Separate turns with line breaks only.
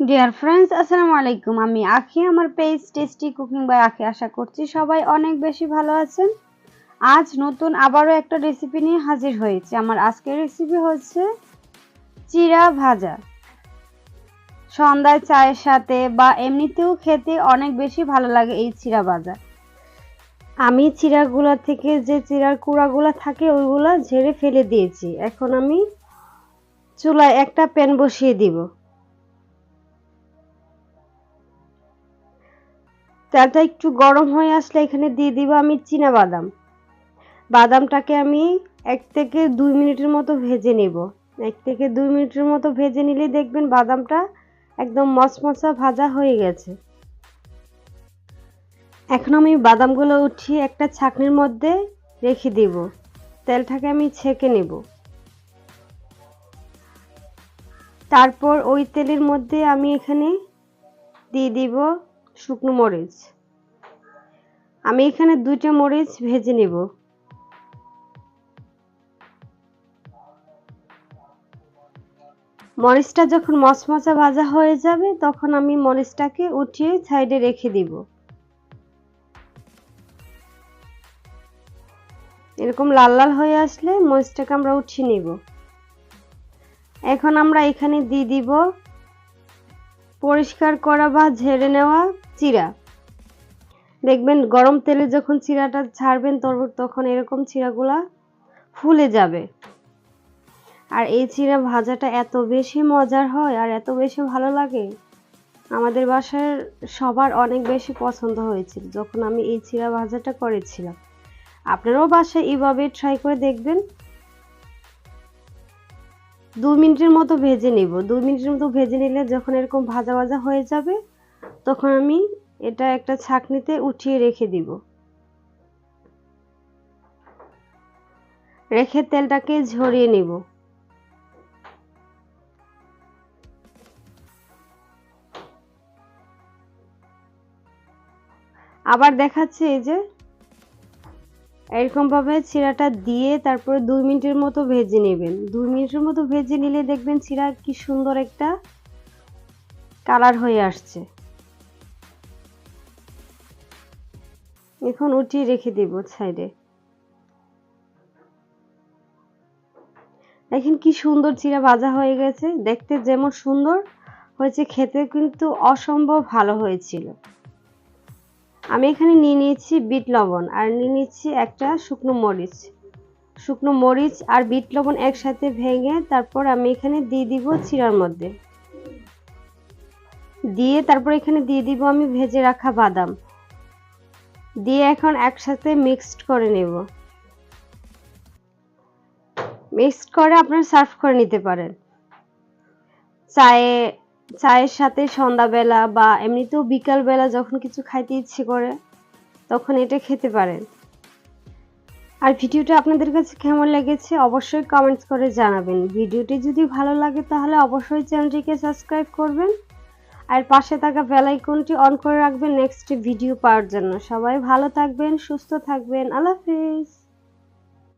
Dear friends আসসালামু আলাইকুম। আমি আখি, আমার পেজ টেস্টি কুকিং বাই আখি। আশা করছি সবাই অনেক বেশি ভালো আছেন। আজ নতুন আবারও একটা রেসিপি নিয়ে হাজির হয়েছে। আমার আজকের রেসিপি হচ্ছে চিড়া ভাজা। সন্ধ্যায় চায়ের সাথে বা এমনিতেও খেতে অনেক বেশি ভালো লাগে এই চিড়া ভাজা। আমি চিড়াগুলো থেকে যে চিড়ার কুড়াগুলো থাকে, ওইগুলো ঝেড়ে ফেলে দিয়েছি। এখন আমি চুলায় একটা প্যান বসিয়ে দিব। তেলটা একটু গরম হয়ে আসলে এখানে দিয়ে দিব আমি চীনা বাদাম। বাদামটাকে আমি এক থেকে দুই মিনিটের মতো ভেজে নেব। এক থেকে দুই মিনিটের মতো ভেজে নিলে দেখবেন বাদামটা একদম মচমচা ভাজা হয়ে গেছে। এখন আমি বাদামগুলো উঠিয়ে একটা ছাকনির মধ্যে রেখে দিব। তেলটাকে আমি ছেঁকে নেব। তারপর ওই তেলের মধ্যে আমি এখানে দিয়ে দিব শুকনো মরিচ। আমি এখানে দুইটা মরিচ ভেজে নেব। মরিচটা যখন মচমচা ভাজা হয়ে যাবে, তখন আমি মরিচটাকে উঠিয়ে সাইডে রেখে দিব। এরকম লাল লাল হয়ে আসলে মরিচটাকে আমরা উঠিয়ে নিব। এখন আমরা এখানে দিয়ে দিব পরিষ্কার করা বা ঝেড়ে নেওয়া চিরা। দেখবেন গরম তেলে যখন চিরাটা ছাড়বেন তখন এরকম চিরাগুলা ফুলে যাবে। আর এই চিরা ভাজাটা এত বেশি মজার হয় আর এত বেশি ভালো লাগে, আমাদের বাসার সবার অনেক বেশি পছন্দ হয়েছিল যখন আমি এই চিরা ভাজাটা করেছিলাম। আপনারাও বাসায় এইভাবে ট্রাই করে দেখবেন। দু মিনিটের মতো ভেজে নিব। দু মিনিটের মতো ভেজে নিলে যখন এরকম ভাজা ভাজা হয়ে যাবে, তখন আমি এটা একটা ছাকনিতে উঠিয়ে রেখে দিব। রেখে তেলটাকে ঝরিয়ে নিব। আবার দেখাচ্ছে এই যে এরকমভাবে চিরাটা দিয়ে তারপরে দুই মিনিটের মতো ভেজে নেবেন। দুই মিনিটের মতো ভেজে নিলে দেখবেন চিরা কি সুন্দর একটা কালার হয়ে আসছে। এখন উঠিয়ে রেখে দেব সাইডে। দেখেন কি সুন্দর চিরা ভাজা হয়ে গেছে। দেখতে যেমন সুন্দর, হয়েছে খেতে কিন্তু অসম্ভব ভালো হয়েছিল। আমি এখানে নিয়ে নিয়েছি বিট লবণ, আর নিয়ে নিচ্ছি একটা শুকনো মরিচ। শুকনো মরিচ আর বিট লবণ একসাথে ভেঙে তারপর আমি এখানে দিয়ে দিব চিরার মধ্যে। দিয়ে তারপর এখানে দিয়ে দিব আমি ভেজে রাখা বাদাম। দিয়ে এখন একসাথে মিক্সড করে নেব। মিক্সড করে আপনারা সার্ভ করে নিতে পারেন। চায়ে চায়ের সাথে সন্ধ্যাবেলা বা এমনিতেও বিকালবেলা যখন কিছু খাইতে ইচ্ছে করে, তখন এটা খেতে পারেন। আর ভিডিওটা আপনাদের কাছে কেমন লেগেছে অবশ্যই কমেন্টস করে জানাবেন। ভিডিওটি যদি ভালো লাগে তাহলে অবশ্যই চ্যানেলটিকে সাবস্ক্রাইব করবেন। আর পাশে থাকা বেল আইকনটি অন করে রাখবেন নেক্সট ভিডিও পাওয়ার জন্য। সবাই ভালো থাকবেন, সুস্থ থাকবেন। আল্লাহ হাফিজ।